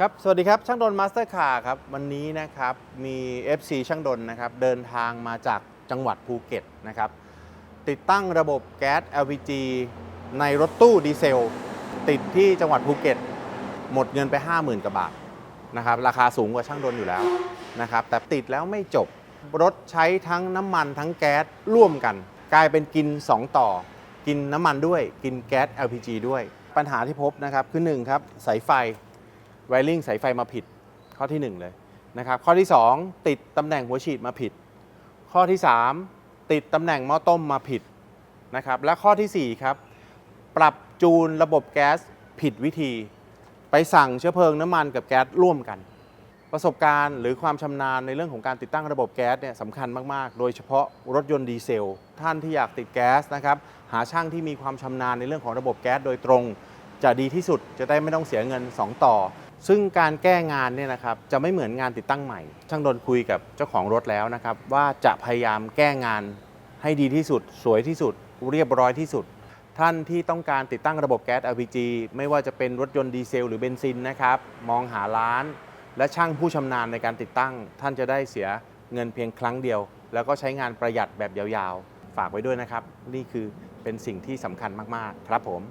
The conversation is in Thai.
ครับ สวัสดีครับ ช่างดนมาสเตอร์คาร์ครับ วันนี้นะครับมี FC ช่างดนนะครับ เดินทางมาจากจังหวัดภูเก็ตนะครับ ติดตั้งระบบแก๊ส LPG ในรถตู้ดีเซล ติดที่จังหวัดภูเก็ต หมดเงินไป 50,000กว่าบาทนะครับ ราคาสูงกว่าช่างดนอยู่แล้วนะครับ แต่ติดแล้วไม่จบ รถใช้ทั้งน้ำมันทั้งแก๊สร่วมกัน กลายเป็นกิน 2 ต่อ กินน้ำมันด้วย กินแก๊ส LPG ด้วย ปัญหาที่พบนะครับคือ1ครับสายไฟ ไวริ่งสายไฟมาผิด ข้อที่ 1 เลยนะครับ ข้อที่ 2 ติดตำแหน่งหัวฉีดมาผิด ข้อที่ 3 ติดตำแหน่งหม้อต้มมาผิดนะครับ และข้อทีสี่ 4 ครับ ปรับจูนระบบแก๊สผิดวิธี ไปสั่งเชื้อเพลิงน้ำมันกับแก๊สร่วมกัน ประสบการณ์หรือความชำนาญในเรื่องของการติดตั้งระบบแก๊สเนี่ยสำคัญมาก ๆ โดยเฉพาะรถยนต์ดีเซล ท่านที่อยากติดแก๊สนะครับ หาช่างที่มีความชำนาญในเรื่องของระบบแก๊สโดยตรง จะดีที่สุดจะได้ไม่ต้องเสียเงิน 2 ต่อ ซึ่งการแก้งานเนี่ยนะครับจะไม่เหมือนงานติดตั้งใหม่ ช่างดนคุยกับเจ้าของรถแล้วนะครับว่าจะพยายามแก้งานให้ดีที่สุด สวยที่สุด เรียบร้อยที่สุด ท่านที่ต้องการติดตั้งระบบแก๊ส LPG ไม่ว่าจะเป็นรถยนต์ดีเซลหรือเบนซินนะครับมองหาร้าน และช่างผู้ชำนาญในการติดตั้ง ท่านจะได้เสียเงินเพียงครั้งเดียว แล้วก็ใช้งานประหยัดแบบยาวๆ ฝากไว้ด้วยนะครับ นี่คือเป็นสิ่งที่สำคัญมากๆ ครับผม